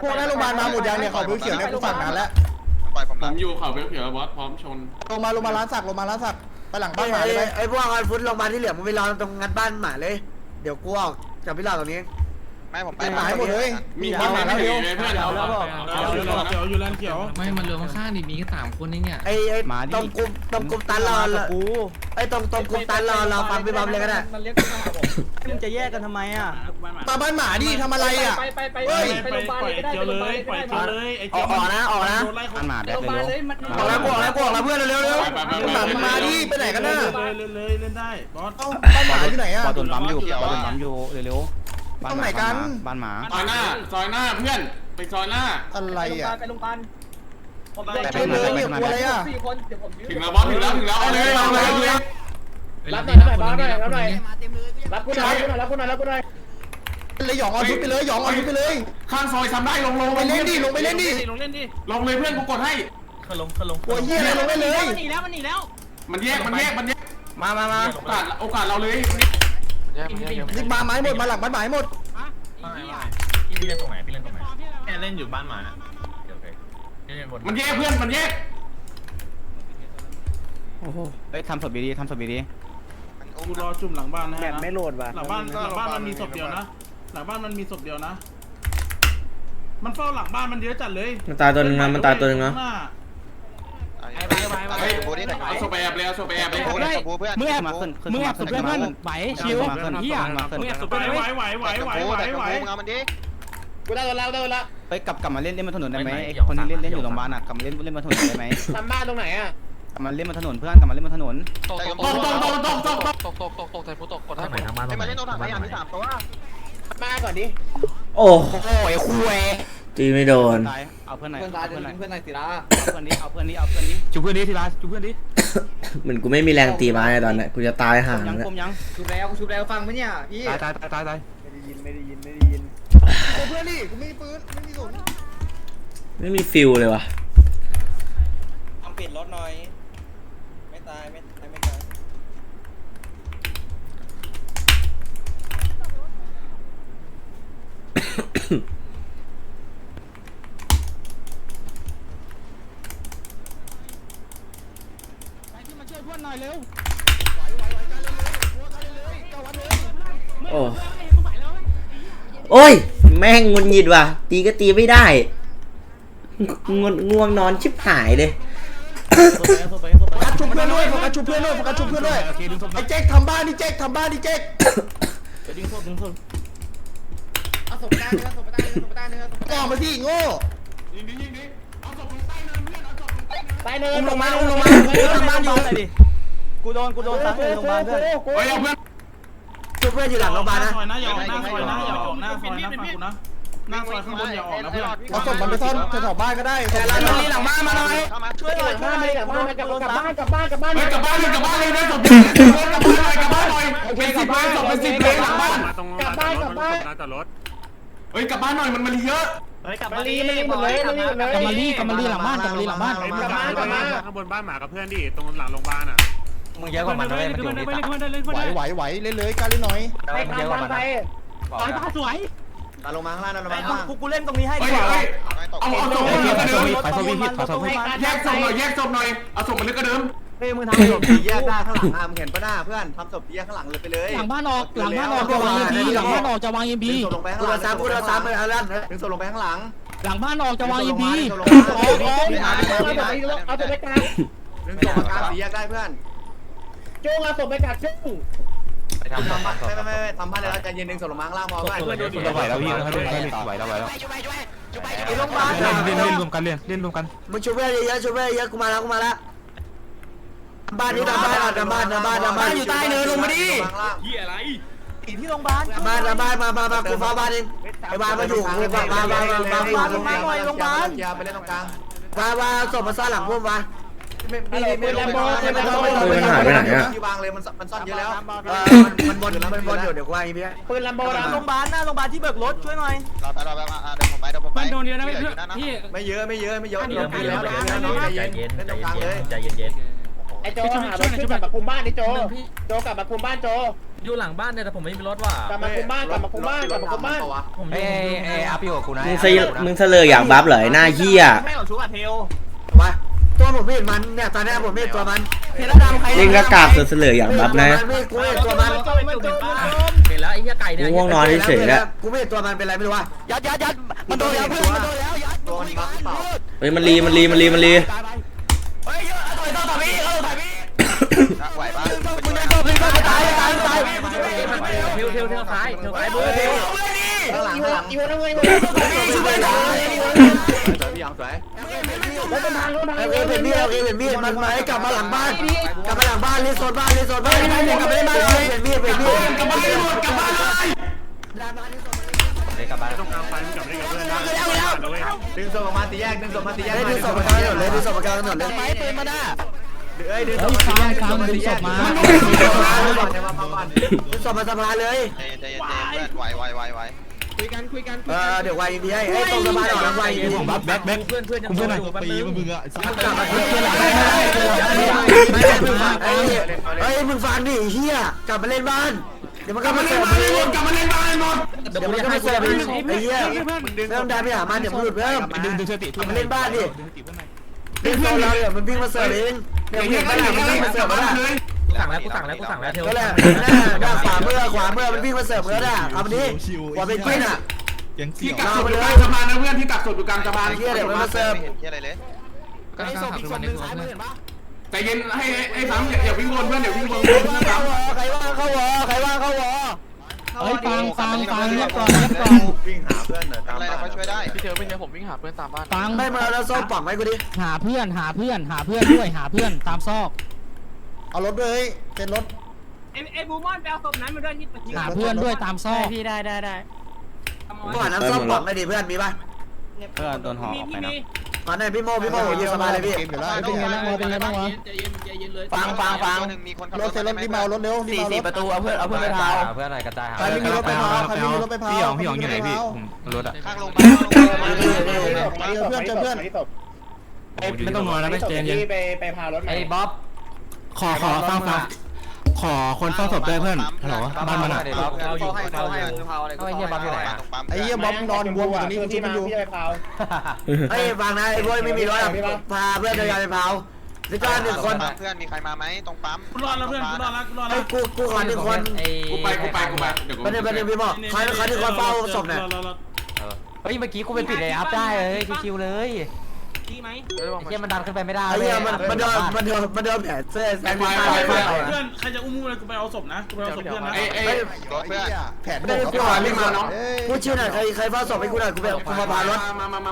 พวกหน้าโรงพยาบาลมาหมดยังเนี่ยเขาเขียวเนี่ยกูสั่งนานแล้วปล่อยผมผละมอยู่เขาเขียวๆบอสพร้อมชน ลงมาลงมาร้านสักลงมาร้านสักไปหลังบ้านหมาไอ้เลยไปไอ้พวกอันฟุตลงมาที่เหลือมึงไปรอตรงงัดบ้านหมาเลย เดี๋ยวกูออกจากพี่หลอดตรงนี้ ไม่ผมไปไปหมาให้หมดเลย มีบ้านหมาแล้วเร็วเพื่อนเราแล้วบอกเขียวอยู่แลนเขียวไม่มันเรือข้างๆนี่มีแค่สามคนนี่เนี่ยไอ้ไอ้ตรงกลุ่มตรงกลุ่มตันรอกูไอ้ตรงตรงกลุ่มตันรอรอฟังพี่บอมเลยก็ได้มันเรียกขึ้นมาครับผมมึงจะแยกกันทำไมอะมาบ้านหมาดิทำอะไรอะไปไปไปเฮ้ยไปโรงพยาบาลเลยก็ได้เขียวเลยปล่อยเขียวเลยไอ้ออกออกนะออกนะโดนไล่มันหมาแบโรงพยาบาลเลยมันออกแล้วกูออกแล้วกูออกแล้วเพื่อนเร็วเร็วหมามันมาดิไปไหนกันน่ะเล่นเลยเล่นได้บอสเอ้าบ้านหมาอยู่ไหนอะบอลโดนปั๊มอยู่บอลโดนปั๊มอยู่เร็ว ตรงไหนกัน บ้านหมาซอยหน้าซอยหน้าเพื่อนไปซอยหน้า อะไรไปโรงพยาอะบาลไปโรงพยาบาลผมไปเลยเนี่ยกลัวอะไรอะสี่คนเดี๋ยวผมถึงแล้วบอสถึงแล้วถึงแล้วเอาเลยเอาเลยเอาเลยรับหน่อยรับหน่อยรับหน่อยรับหน่อยรับกูหน่อยรับกูหน่อยรับกูหน่อยเลยหยองเอาชุดไปเลยหยองเอาชุดไปเลย ข้างซอยทำได้ลงลงไปเล่นดิลงไปเล่นดิลงเล่นดิลงเลยเพื่อนกูกดให้ขึ้นลงขึ้นลงกลัวเหี้ยอะไรลงไปเลยหนีแล้วมันหนีแล้ว มันแยกมันแยกมันแยกมามามาโอกาสโอกาสเราเลย รีบมาไม้หมดมาหลังบ้านหมาให้หมดพี่เล่นตรงไหนพี่เล่นตรงไหนแค่เล่นอยู่บ้านหมาโอเคพี่เล่นบนมันแยกเพื่อนมันแยกเฮ้ยทำศพดีๆทำศพดีกูรอจุ่มหลังบ้านนะแบบไม่โหลดว่ะหลังบ้านหลังบ้านมันมีศพเดียวนะ หลังบ้านมันมีศพเดียวนะ มันเฝ้าหลังบ้านมันเยอะจัดเลย มันตายตัวหนึงนะมันตายตัวหนึงนะไอ้ไปไปไปไปบูนี่หน่อยเอาโซไปแอบเลยเอาโซไปแอบเลยบูนี่บูเพื่อนๆมึงแอบมาขึ้นขึ้นมาขึ้นขึ้นมาขึ้นไหวชิวขึ้นเฮียมาขึ้นไหวไหวไหวไหวไหวบูไหวแต่ไหวบูเอามันดิกูได้แล้วได้แล้วเฮ้ยกลับกลับมาเล่นเล่นบนถนนได้ไหมไอ้คนที่เล่นเล่นอยู่โรงพยาบาลอะกลับมาเล่นเล่นบนถนนได้ไหมทำบ้านตรงไหนอะกลับมาเล่นบนถนนเพื่อนกลับมาเล่นบนถนนตกตกตกตกตกตกตกตกตกตกตกตกใส่ผู้ตกกดทางไหนทางบ้านไอ้มาเล่นโน้ตถังไอ้อันที่สามตัวมาก่อนดิโอ้โอ้ยคุยตีไม่โดนตาย เอาเพื่อนหน่อยเพื่อนตายเอาเพื่อนหน่อยเพื่อนนายศิลาเอาเพื่อนนี้เอาเพื่อนนี้เอาเพื่อนนี้จุบเพื่อนดิทีละจุบเพื่อนดิเหมือนกูไม่มีแรงตีไม้อะตอนเนี้ยกูจะตายห่างยังแล้วคมยังชุบแล้วชุบแล้วฟังไหมเนี่ยพี่ตายตายตายตายตายไม่ได้ยินไม่ได้ยินไม่ได้ยินโอ้เพื่อนดิกูไม่มีปืนไม่มีกระสุนไม่มีฟิลเลยวะทำปิดรถหน่อย ไม่ตายไม่ตายไม่ตาย มาช่วยเพื่อนหน่อยเร็วโอ้โอ้ย แม่งงุนหงิดว่ะ ตีก็ตีไม่ได้งนง่วงนอนชิบหายเลยโฟกัสชุบเพื่อนด้วยโฟกัสชุบเพื่อนด้วยโฟกัสชุบเพื่อนด้วยไอ้เจ๊กทำบ้านดิเจ๊กทำบ้านดิเจ๊กดึงศพดึงศพเอาศพไปได้เนื้อศพไปได้เนื้อศพไปได้เนื้อศพออกมาสิโง่ยิงดิยิงดิเอาศพลงใต้เนินเพื่อนเอาศพลงใต้เนินใต้เนื้ออุ้มลงมาอุ้มลงมาอุ้มลงมาอยู่ กูโดนกูโดนซ้ำเลยโรงพยาบาลเพื่อนเฮ้ยเอาเพื่อนชุบเพื่อนอยู่หลังโรงพยาบาลนะซอยนะอย่าออกหน้าซอยนะอย่าออกหน้าซอยนะฟังกูนะหน้าซอยข้างบนอย่าออกนะเพื่อนเอาศพมันไปซ่อนแถวๆบ้านก็ได้แต่ร้านนี้หลังบ้านมาหน่อยเข้ามาช่วยหน่อยกลับบ้านเลยกลับบ้านกลับบ้านกลับบ้านกลับบ้านเฮ้ยกลับบ้านเลยกลับบ้านเลยนะศพกลับบ้านหน่อยกลับบ้านหน่อยเป็นสิบเลยศพเป็นสิบเลยหลังบ้านกลับบ้านกลับบ้านเฮ้ยกลับบ้านหน่อยมันมันเยอะกลับมามาลีลีมาลีหมดเลยมาลีหมดเลยกลับมาลีกลับมาลีหลังบ้านกลับมาลีหลังบ้านกลับบ้านกลับบ้านข้างบนบ้านหมากับเพื่อนดิตรงหลังโรงพยาบาลอะ มึงเยอะกว่ามันเลยมันอยู่ในตาไหวไหวไหวเล่นเลยกล้าเล่นหน่อยไปตามบ้านไปสวยสวยตาลงมาข้างล่างตาลงมาไอ้ข้างล่างกูกูเล่นตรงนี้ให้เฮ้ดียกว่าเฮ้ยตกเอาเอาศพมันลึกกระเดิมขอโทษพี่ผิดขอโทษพี่แยกศพหน่อยแยกศพหน่อยเอาศพมันลึกกระเดิมเฮ้ยมึงทำศพผีแยกหน้าข้างหลังอะมึงเห็นปะหน้าเพื่อนทำศพผีแยกข้างหลังเลยไปเลยหลังบ้านออกหลังบ้านออกจะวางเอ็มพีหลังบ้านออกจะวางเอ็มดึพีงศพลงไปข้างหลังกูโดนซ้ำกูโดนซ้ำไปเอาลั่นดึงศพลงไปข้างหลัง หลังบ้านออกจะวางเอ็มพีดึงศพลงออกออกเอาศพไปกลางดึงศพกลางผีแยกได้เพื่อน จุ้งเอาศพไปกัดจุ้งไปทำทำบ้านไม่ไม่ไม่ทำบ้านเลยแล้วใจเย็นดึงศพลงมาข้างล่างพอเพื่อนไหวแล้วพี่ไหวแล้วไหวแล้วไหวแล้วไอ้โรงพยาบาลเล่นเล่นเล่นรวมกันเล่นเล่นรวมกันมึงช่วยเพื่อนเยอะช่วยเพื่อนเยอะกูมาแล้วกูมาแล้วบ้านนี้ทำบ้านทำบ้านทำบ้านทำบ้านอยู่ใต้เนินลงมาดิที่โรงพยาบาลบ้านบ้านมามามากูฟ้าบ้านเองไอ้บ้านมาอยู่กูฟ้าบ้านบ้านบ้านบ้านบ้านลงมาหน่อยลงบ้านอย่าไปเล่นตรงกลางบ้านบ้านศพมาซ่อนหลังพวกมา ไม่ไม่ไม่ไม่ไม่ไม่ที่วางเลยมันมันซ่อนเยอะแล้วมันบนอยู่แล้วมันบนอยู่เดี๋ยวกูว่าอีพี่ปืนลัมโบนะโรงพยาบาลหน้าโรงพยาบาลที่เบิกรถช่วยหน่อย เราไปเราไปมาเดี๋ยวผมไปเดี๋ยวผมไปโดนเยอะนะพี่ไม่เยอะไม่เยอะไม่เยอะลงไปแล้วใจใจเย็เย็นนใจเล่นตรงกลางเย็เลยนใจเย็นโอ้โหไอ้โจหารถขึ้นกลับมาคุมบ้านนี่โจโจกลับมาคุมบ้านโจอยู่หลังบ้านเนี่ยแต่ผมไม่มีรถว่ะกลับมาคุมบ้านกลับมาคุมบ้านกลับมาคุมบ้านผมเอ้เอ้อาพี่กับกูนะมึงเสยมึงเสลออยากบัฟเหรอหน้าเหี้ยไม่เอาชูอะเทลว่า ตัวผมไม่เห็นมันเนี่ยตอนนี้ผมไม่เห็นตัวมันเล่นกระกากเสลออยากบัฟนะไม่กูไม่เห็นตัวมันเห็นแล้วไอ้เหี้ยไก่เนี่ยง่วงนอนเฉยๆแล้วกูไม่เห็นตัวมันเป็นไรไม่รู้ว่ายัดยัดยัดมันโดนแล้วเพื่อนมันโดนแล้วยัดโดนบัฟเปล่าเฮ้ยมันรีมันรีมันรีมันรีเฮ้ยต่อยต่อต่อพี่เขาต่อยพี่ไหวปะมึงจะโดนพี่ก็ตายตายตายเทวเทวเทวซ้ายเทวซ้ายบูเทวข้างหลังข้างหลังอีโวน้ำเงินพี่ยั องสวยแล้วต้นทางต้นทางเอเห็นมีดเอเห็นมีดมันมาให้กลับมาหลังบ้าน กลับมาหลังบ้านรีโซนบ้านรีโซนบ้านกลับมาเล่นบ้านเห็นมีดเห็นมีดกลับบ้านหมดกลับบ้านเลยเด็กกลับบ้านต้องการไฟมันกลับได้กับเพื่อนนะดึงส่งออกมาตีแยกดึงส่งมาตีแยกดึงศพมากลางถนนเลยดึงศพมากลางถนนเลยไปปืนมาหน้าเอ้ยดึงส่งมาตีแยกดึงส่งมาตีแยกมาดึงศพมาสะพานเลยใจเย็นใจเย็นเพื่อนไหวไหวไหว ไหวเออเดี๋ยววายดีให้ให้ตรงสะพานออกแล้ววายดีแบ็คแบ็คเพื่อนเพื่อนยังโดนอยู่แป๊บนึงกลับมาเพื่อนหลังเฮ้ยมึงฟังดิเฮียกลับมาเล่นบ้านเดี๋ยวมันก็มาเสิร์ฟมึงกลับมาเล่นบ้านหมดเดี๋ยวมันก็มาเสิร์ฟมึงไอ้เหี้ยไม่ต้องดันไปหามันเดี๋ยวมึงหลุดเพิ่มดึงดึงสติกลับมาเล่นบ้านดิเล่นโซนเราเดี๋ยวมันวิ่งมาเสิร์ฟเองเดี๋ยวมึงเห็นบ้านมันวิ่งมาเสิร์ฟแล้ว สั่งแล้วกูสั่งแล้วกูสั่งแล้วเทวก็แหละหน้าหน้าขวามือขวามือมันวิ่งมาเสิร์ฟแล้วน่ะเอามันดิกว่าเป็นกินอะที่กักศพอยู่กลางสะพานนะเพื่อนที่กักศพอยู่กลางสะพานเฮียเดี๋ยวมันมาเสิร์ฟไม่เห็นที่อะไรเลยก็ให้ส่งอีกคนนึงซ้ายมือเห็นปะใจเย็นให้ให้ซ้ำอย่าวิ่งวนเพื่อนเดี๋ยววิ่งวนเข้าวอใครว่างเข้าวอใครว่างเข้าวอเฮ้ยฟังฟังฟังเรียบร้อยเรียบร้อยวิ่งหาเพื่อนเหรอตามอะไรเราช่วยได้พี่เทวเป็นไงผมวิ่งหาเพื่อนตามบ้านฟังไม่มาแล้วส้มป่องไหมกูดิหาเพื่อนหาเพื่อนหาเพื่อนด้วยหาเพื่อนตามซอก เอารถด้วยเป็นรถหาเพื่อนด้วยตามซอกเมื่อวานน้ำส้มป่องไม่ดีเพื่อนมีป่ะเพื่อนโดนห่อออกไปนะขอหน่อยพี่โมพี่โมยืนสบายเลยพี่ เป็นไงบ้างวะเป็นไงบ้างวะฟังฟังฟังหนึ่งมีคนขับรถเซ็นรถรีบเอารถเร็วรีบสี่เอารสี่ถประตูเอาเพื่อนเอาเพื่อนไปพาวเพื่อนหน่อยกระจายหาใครไม่มีรถไปพาใครไม่มีรถไปพาพี่หยองพี่หยองอยู่ไหนพี่ผมรถอะข้างลงมาเจอเพื่อนเจอเพื่อนไม่ต้องนอนนะไม่เจนเย็นไปไปพารถไอ้บ๊อบ ขอขอฟังฟังขอคนเฝ้าศพด้วยเพื่อนฮัลโหลบ้านมันอะบ๊อบเราอยู่เราอยู่ไอ้เหี้ยบ๊อบอยู่ไหนอะไอ้เหี้ยบ๊อบนอนบวมอยู่ตรงนี้กูชิพี่บมามันอยู่พี่ไปพาวเฮ้ยฟังนะไอ้พวกไม่มีรถพาเพื่อนเดินไปเผาหรือก็หนึ่งคนเพื่อนมีใครมาไหมตรงปั๊มกูรอดแล้วเพื่อนกูรอดแล้วกูรอดไอ้แล้วกูกูขอหนึ่งคนกูไปกูไปกูไปเดี๋ยวกูประเด็นประเด็นพี่บอกใครใครหนึ่งคนเฝ้าศพเนี่ยเฮ้ยเมื่อกี้กูไปปิดเลยอัพได้เลยชิวๆเลย ไอ้เหี้ยมันดันขึ้นไปไม่ได้ไอ้เหี้ยมันมันโดนมันโดนมันโดนแผลเสื้อแซงเพื่ไปอนใครจะอุ้มอะไรกูไปเอาศพนะกูไปเอาศพเพื่อนนะไอ้ไอ้รถเพื่อนแผนไม่ได้พี่บอกรีบมาเนาะพูดชื่อหน่อยใครใครเฝ้าศพให้กูหน่อยกูไปกูมาพารถมามามามา